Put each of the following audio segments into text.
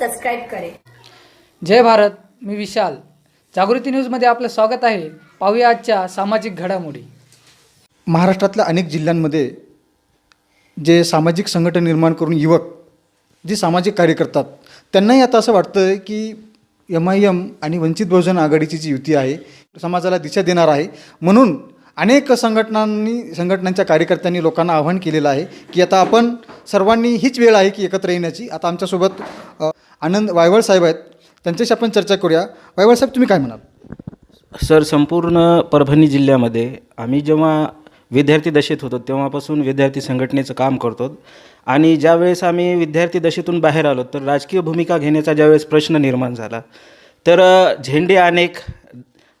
Subscribe करें। जय भारत मी विशाल. जागृती न्यूजमध्ये आपलं स्वागत आहे. पाहूया आजच्या सामाजिक घडामोडी. महाराष्ट्रातल्या अनेक जिल्ह्यांमध्ये जे सामाजिक संघटन निर्माण करून युवक जे सामाजिक कार्य करतात त्यांनाही आता असं वाटतं की एम आय एम आणि वंचित बहुजन आघाडीची जी युती आहे समाजाला दिशा देणार आहे. म्हणून अनेक संघटनांनी संघटनांच्या कार्यकर्त्यांनी लोकांना आवाहन केलेलं आहे की आता आपण सर्वांनी हीच वेळ आहे की एकत्र येण्याची. आता आमच्यासोबत आनंद वायवळ साहेब आहेत. त्यांच्याशी आपण चर्चा करूया. वायवळ साहेब तुम्ही काय म्हणाल? सर संपूर्ण परभणी जिल्ह्यामध्ये आम्ही जेव्हा विद्यार्थी दशेत होतो तेव्हापासून विद्यार्थी संघटनेचं काम करतो. आणि ज्यावेळेस आम्ही विद्यार्थी दशेतून बाहेर आलो तर राजकीय भूमिका घेण्याचा ज्यावेळेस प्रश्न निर्माण झाला तर झेंडे अनेक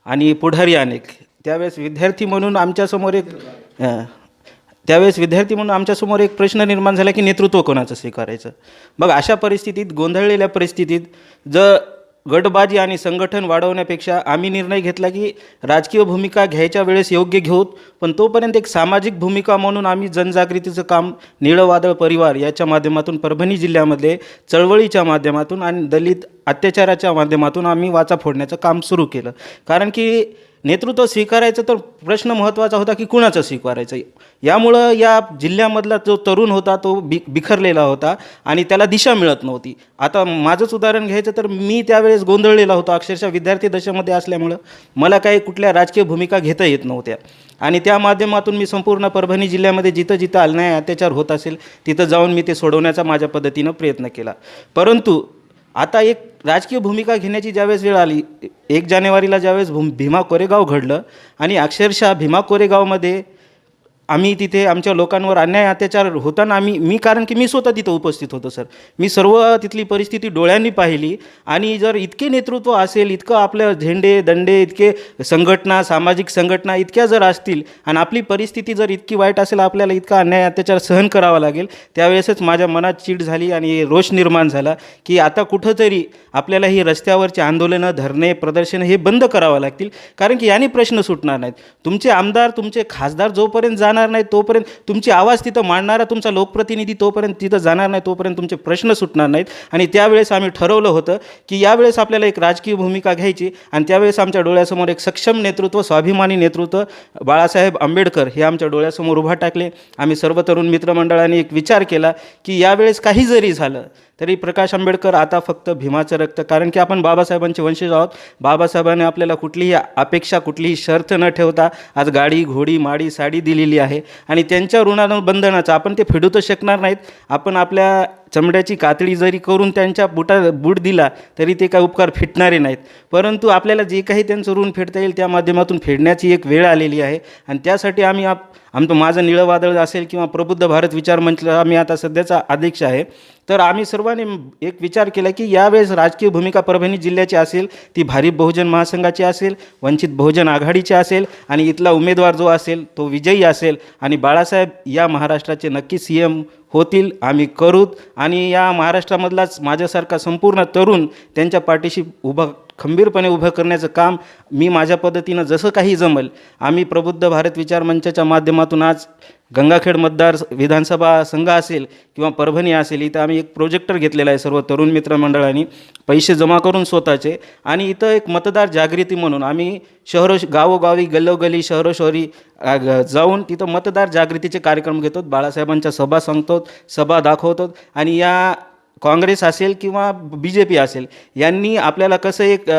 आणि पुढारी अनेक त्यावेळेस विद्यार्थी म्हणून आमच्यासमोर एक त्यावेळेस विद्यार्थी म्हणून आमच्यासमोर एक प्रश्न निर्माण झाला की नेतृत्व कोणाचं स्वीकारायचं? मग अशा परिस्थितीत गोंधळलेल्या परिस्थितीत जर गटबाजी आणि संघटन वाढवण्यापेक्षा आम्ही निर्णय घेतला की राजकीय भूमिका घ्यायच्या वेळेस योग्य घेऊत पण तोपर्यंत एक सामाजिक भूमिका म्हणून आम्ही जनजागृतीचं काम निळवादळ परिवार याच्या माध्यमातून परभणी जिल्ह्यामध्ये चळवळीच्या माध्यमातून आणि दलित अत्याचाराच्या माध्यमातून आम्ही वाचा फोडण्याचं काम सुरू केलं. कारण की नेतृत्व स्वीकारायचं तर प्रश्न महत्त्वाचा होता की कुणाचं स्वीकारायचं? यामुळं या जिल्ह्यामधला जो तरुण होता तो बि बिखरलेला होता आणि त्याला दिशा मिळत नव्हती. आता माझंच उदाहरण घ्यायचं तर मी त्यावेळेस गोंधळलेला होतो अक्षरशः विद्यार्थी दशेमध्ये असल्यामुळं. मला काही कुठल्या राजकीय भूमिका घेता येत नव्हत्या. आणि त्या माध्यमातून मी संपूर्ण परभणी जिल्ह्यामध्ये जिथं जिथं अन्याय अत्याचार होत असेल तिथं जाऊन मी ते सोडवण्याचा माझ्या पद्धतीनं प्रयत्न केला. परंतु आता एक राजकीय भूमिका घेण्याची ज्यावेळेस वेळ आली एक जानेवारीला ज्यावेळेस भूम भीमा कोरेगाव घडलं आणि अक्षरशः भीमा कोरेगावमध्ये आम्ही तिथे आमच्या लोकांवर अन्याय अत्याचार होताना आम्ही मी कारण की मी स्वतः तिथं उपस्थित होतो सर. मी सर्व तिथली परिस्थिती डोळ्यांनी पाहिली आणि जर इतके नेतृत्व असेल इतकं आपल्या झेंडे दंडे इतके संघटना सामाजिक संघटना इतक्या जर असतील आणि आपली परिस्थिती जर इतकी वाईट असेल आपल्याला इतका अन्याय अत्याचार सहन करावा लागेल त्यावेळेसच माझ्या मनात चीड झाली आणि रोष निर्माण झाला की आता कुठंतरी आपल्याला ही रस्त्यावरची आंदोलनं धरणे प्रदर्शनं हे बंद करावं लागतील. कारण की याने प्रश्न सुटणार नाहीत. तुमचे आमदार तुमचे खासदार जोपर्यंत जाणार नाही तोपर्यंत तुमची आवाज तिथं मांडणारा तुमचा लोकप्रतिनिधी तोपर्यंत तिथं जाणार नाही तोपर्यंत तुमचे प्रश्न सुटणार नाहीत. आणि त्यावेळेस आम्ही ठरवलं होतं की यावेळेस आपल्याला एक राजकीय भूमिका घ्यायची आणि त्यावेळेस आमच्या डोळ्यासमोर एक सक्षम नेतृत्व स्वाभिमानी नेतृत्व बाळासाहेब आंबेडकर हे आमच्या डोळ्यासमोर उभा टाकले. आम्ही सर्व तरुण मित्रमंडळाने एक विचार केला की यावेळेस काही जरी झालं तरी प्रकाश आंबेडकर आता फक्त भीमाचं रक्त कारण की आपण बाबासाहेबांचे वंशज आहोत. बाबासाहेबांनी आपल्याला कुठलीही अपेक्षा कुठलीही शर्त न ठेवता आज गाडी घोडी माडी साडी दिलेली आहे. आणि त्यांच्या ऋणानुबंधनाचं आपण ते फेडू तर शकणार नाहीत. आपण आपल्या चमड्याची कातडी जरी करून त्यांच्या बुटा बूट दिला तरी ते काय उपकार फिटणारे नाहीत. परंतु आपल्याला जे काही त्यांचं ऋण फेडता येईल त्या माध्यमातून फेडण्याची एक वेळ आलेली आहे. आणि त्यासाठी आम्ही आप आमचं माझं निळं वादळ असेल किंवा प्रबुद्ध भारत विचार मंचला आम्ही आता सध्याचा अध्यक्ष आहे. तर आम्ही सर्वांनी एक विचार केला की यावेळेस राजकीय भूमिका परभणी जिल्ह्याची असेल ती भारिप बहुजन महासंघाची असेल वंचित बहुजन आघाडीची असेल आणि इथला उमेदवार जो असेल तो विजयी असेल. आणि बाळासाहेब या महाराष्ट्राचे नक्की सी एम होतील आम्ही करूत. आणि या महाराष्ट्रामधलाच माझ्यासारखा संपूर्ण तरुण त्यांच्या पाठीशी उभा खंबीरपणे उभं करण्याचं काम मी माझ्या पद्धतीनं जसं काही जमल आम्ही प्रबुद्ध भारत विचार मंचाच्या माध्यमातून आज गंगाखेड मतदार विधानसभा संघ असेल किंवा परभणी असेल इथं आम्ही एक प्रोजेक्टर घेतलेला आहे सर्व तरुण मित्रमंडळांनी. पैसे जमा करून स्वतःचे आणि इथं एक मतदार जागृती म्हणून आम्ही शहरो गावोगावी गल्लोगली शहरोशहरी शहरी ग- जाऊन तिथं मतदार जागृतीचे कार्यक्रम घेतो. बाळासाहेबांच्या सभा सांगतो सभा दाखवतो आणि या काँग्रेस असेल किंवा बी जे पी असेल यांनी आपल्याला कसं एक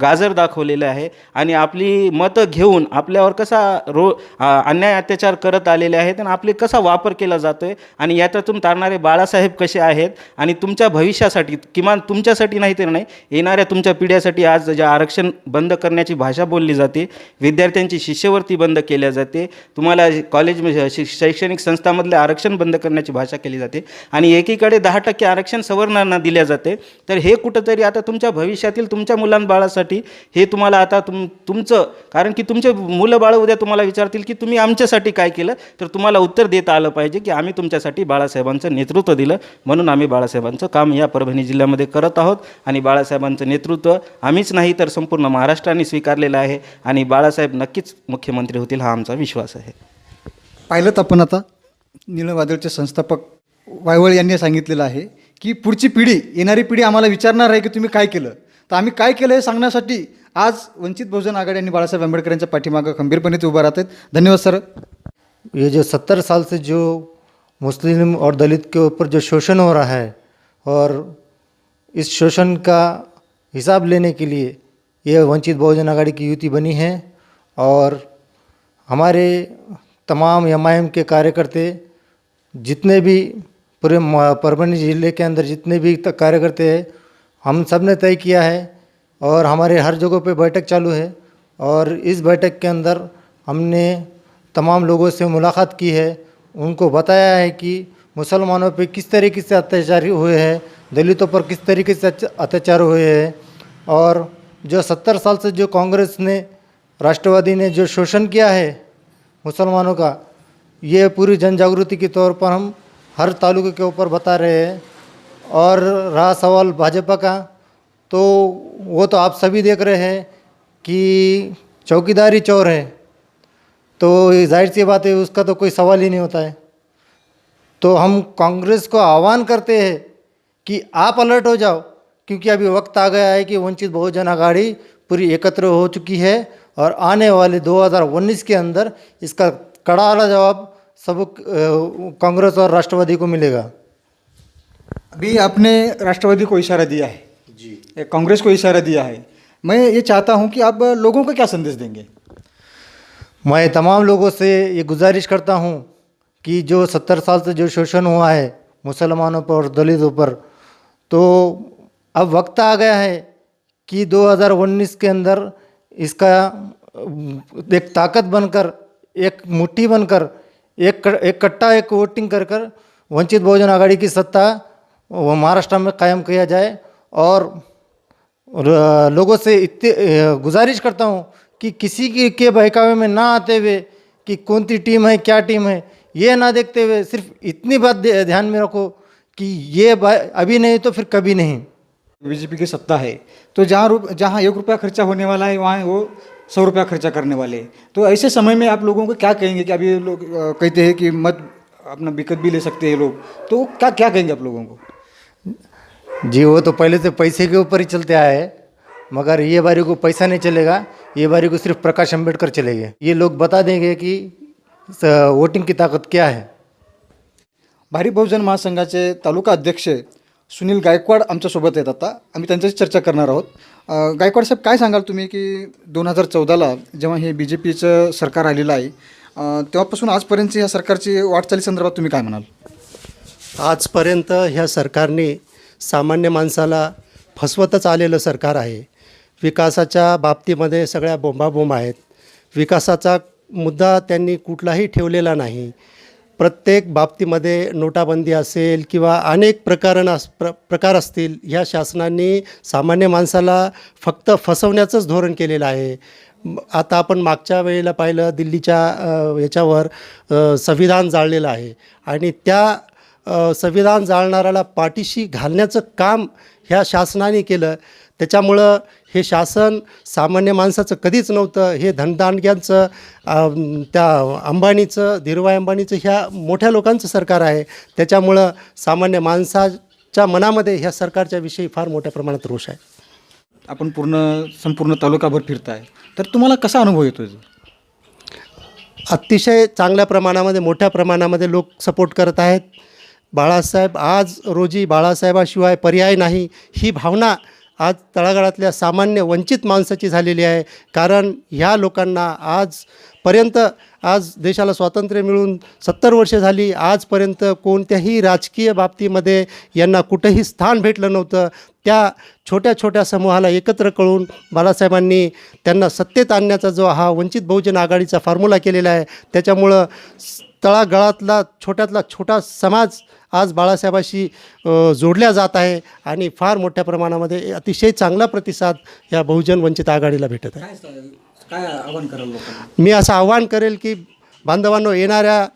गाजर दाखवलेलं आहे आणि आपली मतं घेऊन आपल्यावर कसा रो अन्याय अत्याचार करत आलेले आहेत आणि आपले कसा वापर केला जातो आहे आणि याच्यातून तारणारे बाळासाहेब कसे आहेत आणि तुमच्या भविष्यासाठी किमान तुमच्यासाठी नाही तर नाही येणाऱ्या तुमच्या पिढ्यासाठी आज जे आरक्षण बंद करण्याची भाषा बोलली जाते विद्यार्थ्यांची शिष्यवृत्ती बंद केल्या जाते तुम्हाला कॉलेज शैक्षणिक संस्थामधले आरक्षण बंद करण्याची भाषा केली जाते आणि एकीकडे दहा टक्के आरक्षण सवर्णांना दिल्या जाते. तर हे कुठंतरी आता तुमच्या भविष्यातील तुमच्या मुलांबाळासाठी हे तुम्हाला आता तुम तुमचं कारण की तुमचे मुलं बाळं उद्या तुम्हाला विचारतील की तुम्ही आमच्यासाठी काय केलं? तर तुम्हाला उत्तर देता आलं पाहिजे की आम्ही तुमच्यासाठी बाळासाहेबांचं नेतृत्व दिलं. म्हणून आम्ही बाळासाहेबांचं काम या परभणी जिल्ह्यामध्ये करत आहोत आणि बाळासाहेबांचं नेतृत्व आम्हीच नाही तर संपूर्ण महाराष्ट्राने स्वीकारलेलं आहे आणि बाळासाहेब नक्कीच मुख्यमंत्री होतील हा आमचा विश्वास आहे. पाहिलं आपण आता निळं वादळचे संस्थापक वायवळ यांनी सांगितलेलं आहे. की पुढची पिढी येणारी पिढी आम्हाला विचारणार आहे की तुम्ही काय केलं? तर आम्ही काय केलं हे सांगण्यासाठी आज वंचित बहुजन आघाडी आणि बाळासाहेब आंबेडकर यांच्या पाठीमागं खंबीरपणे ते उभं राहत आहेत. धन्यवाद सर. ये जो सत्तर साल से जो मुस्लिम और दलित के ऊपर जो शोषण हो रहा है और इस शोषण का हिसाब लेने के लिए ये वंचित बहुजन आघाड़ी की युति बनी है और हमारे तमाम एम के कार्यकर्ते जितने भी पूरे परभनी ज़िले के अंदर जितने भी कार्यकर्ते हैं, हम सबने तय किया है और हमारे हर जगह पे बैठक चालू है और इस बैठक के अंदर हमने तमाम लोगों से मुलाकात की है। उनको बताया है कि मुसलमानों पे किस तरीके से अत्याचार हुए हैं, दलितों पर किस तरीके से अत्याचार हुए हैं और जो सत्तर साल से जो कांग्रेस ने, राष्ट्रवादी ने जो शोषण किया है मुसलमानों का, ये पूरी जन जागृति के तौर पर हम हर तालुके के ऊपर बता रहे हैं। और रहा सवाल भाजपा का तो वो तो आप सभी देख रहे हैं कि चौकीदारी चोर है। तो ज़ाहिर सी बात है, उसका तो कोई सवाल ही नहीं होता है। तो हम कांग्रेस को आह्वान करते हैं कि आप अलर्ट हो जाओ, क्योंकि अभी वक्त आ गया है कि वंचित बहुजन आघाड़ी पूरी एकत्र हो चुकी है। और आने वाले 2019 के अंदर इसका कड़ा जवाब सब कांग्रेस और राष्ट्रवादी को मिलेगा। अभी आपने राष्ट्रवादी को इशारा दिया है। जी। कांग्रेस को इशारा दिया है। मैं ये चाहता हूँ कि आप लोगों को क्या संदेश देंगे? मैं तमाम लोगों से ये गुजारिश करता हूँ कि जो सत्तर साल से जो शोषण हुआ है मुसलमानों पर और दलितों पर तो अब वक्त आ गया है कि 2019 के अंदर इसका एक ताकत बनकर एक मुट्ठी बनकर एक कट्टा, एक वोटिंग कर कर वंचित बहुजन आघाड़ी की सत्ता वो महाराष्ट्र में कायम किया जाए और लोगों से इतने गुजारिश करता हूँ कि किसी की, के बहकावे में ना आते हुए कि कौन सी टीम है, क्या टीम है, ये ना देखते हुए सिर्फ़ इतनी बात ध्यान में रखो कि ये अभी नहीं तो फिर कभी नहीं। बीजेपी की सत्ता है तो जहाँ जहाँ एक रुपया खर्चा होने वाला है, वहाँ वो सौ रुपया खर्चा करने वाले। तो ऐसे समय में आप लोगों को क्या कहेंगे कि अभी लोग कहते हैं कि मत अपना बिकट भी ले सकते हैं लोग। तो क्या क्या कहेंगे आप लोगों को? जी वो तो पहले से पैसे के ऊपर ही चलते आए मगर ये बारी को पैसा नहीं चलेगा ये बारी को सिर्फ प्रकाश अम्बेडकर चलेंगे। ये लोग बता देंगे कि वोटिंग की ताकत क्या है। भारी बहुजन महासंघाचे तालुका अध्यक्ष सुनील गायकवाड आमच्यासोबत आहेत आता. आम्ही त्यांच्याशी चर्चा करणार आहोत. गायकवाड साहेब काय सांगाल तुम्ही की दोन हजार चौदाला जेव्हा हे बी जे पीचं सरकार आलेलं आहे तेव्हापासून आजपर्यंतची या सरकारची वाटचाली संदर्भात तुम्ही काय म्हणाल? आजपर्यंत ह्या सरकारने सामान्य माणसाला फसवतच आलेलं सरकार आहे. विकासाच्या बाबतीमध्ये सगळ्या बोंबाबोंब आहेत. विकासाचा मुद्दा त्यांनी कुठलाही ठेवलेला नाही. प्रत्येक बाबतीमध्ये नोटाबंदी असेल किंवा अनेक प्रकरण अस प्र प्रकार असतील ह्या शासनाने सामान्य माणसाला फक्त फसवण्याचंच धोरण केलेलं आहे. आता आपण मागच्या वेळेला पाहिलं दिल्लीच्या याच्यावर संविधान जाळलेलं आहे. आणि त्या संविधान जाळणाऱ्याला पाठीशी घालण्याचं काम ह्या शासनाने केलं. त्याच्यामुळं हे शासन सामान्य माणसाचं कधीच नव्हतं. हे धनदांडग्यांचं अम, त्या अंबानीचं धीरूभाई अंबानीचं ह्या मोठ्या लोकांचं सरकार आहे. त्याच्यामुळं सामान्य माणसाच्या मनामध्ये ह्या सरकारच्या विषयी फार मोठ्या प्रमाणात रोष आहे. आपण पूर्ण संपूर्ण तालुकाभर फिरताय. तर तुम्हाला कसा अनुभव येतो अतिशय चांगल्या प्रमाणामध्ये मोठ्या प्रमाणामध्ये लोक सपोर्ट करत आहेत. बाळासाहेब आज रोजी बाळासाहेबाशिवाय पर्याय नाही. ही भावना आज तळागाळातल्या सामान्य वंचित माणसाची झालेली आहे. कारण ह्या लोकांना आजपर्यंत आज देशाला स्वातंत्र्य मिळून सत्तर वर्षे झाली. आजपर्यंत कोणत्याही राजकीय बाबतीमध्ये यांना कुठंही स्थान भेटलं नव्हतं. त्या छोट्या छोट्या समूहाला एकत्र करून बाळासाहेबांनी त्यांना सत्तेत आणण्याचा जो हा वंचित बहुजन आघाडीचा फॉर्म्युला केलेला आहे त्याच्यामुळं तळागाळातला छोट्यातला छोटा समाज आज बाळासाहेबाशी जोडल्या जात आहे आणि फार मोठ्या प्रमाणामध्ये अतिशय चांगला प्रतिसाद या बहुजन वंचित आघाडीला भेटत आहे. काय आव्हान कराल लोकांना? मी असं आव्हान करेल की बांधवांनो येणाऱ्या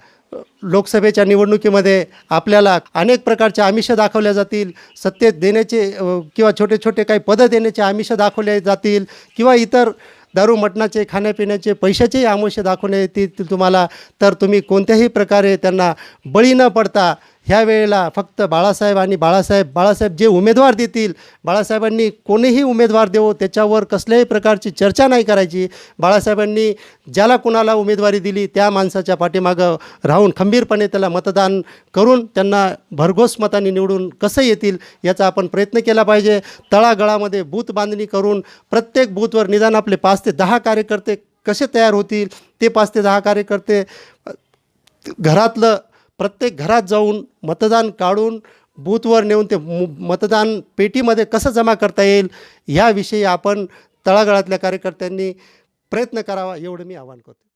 लोकसभेच्या निवडणुकीमध्ये आपल्याला अनेक प्रकारच्या आमिष दाखवल्या जातील. सत्तेत देण्याचे किंवा छोटे छोटे काही पदं देण्याचे आमिष दाखवले जातील किंवा इतर दारू मटणाचे खाण्यापिण्याचे पैशाचेही आमिष दाखवण्यात येतील तुम्हाला. तर तुम्ही कोणत्याही प्रकारे त्यांना बळी न पडता ह्या वेळेला फक्त बाळासाहेब आणि बाळासाहेब बाळासाहेब जे उमेदवार देतील बाळासाहेबांनी कोणीही उमेदवार देवो त्याच्यावर कसल्याही प्रकारची चर्चा नाही करायची. बाळासाहेबांनी ज्याला कुणाला उमेदवारी दिली त्या माणसाच्या पाठीमागं राहून खंबीरपणे त्याला मतदान करून त्यांना भरघोस मताने निवडून कसं येतील याचा आपण प्रयत्न केला पाहिजे. तळागळामध्ये बूथ बांधणी करून प्रत्येक बूथवर निदान आपले पाच ते दहा कार्यकर्ते कसे तयार होतील ते पाच ते दहा कार्यकर्ते घरातलं प्रत्येक घरात जाऊन मतदान काढून बूथवर नेऊन ते मु मतदान पेटीमध्ये कसं जमा करता येईल ह्याविषयी आपण तळागाळातल्या कार्यकर्त्यांनी प्रयत्न करावा एवढं मी आवाहन करतो.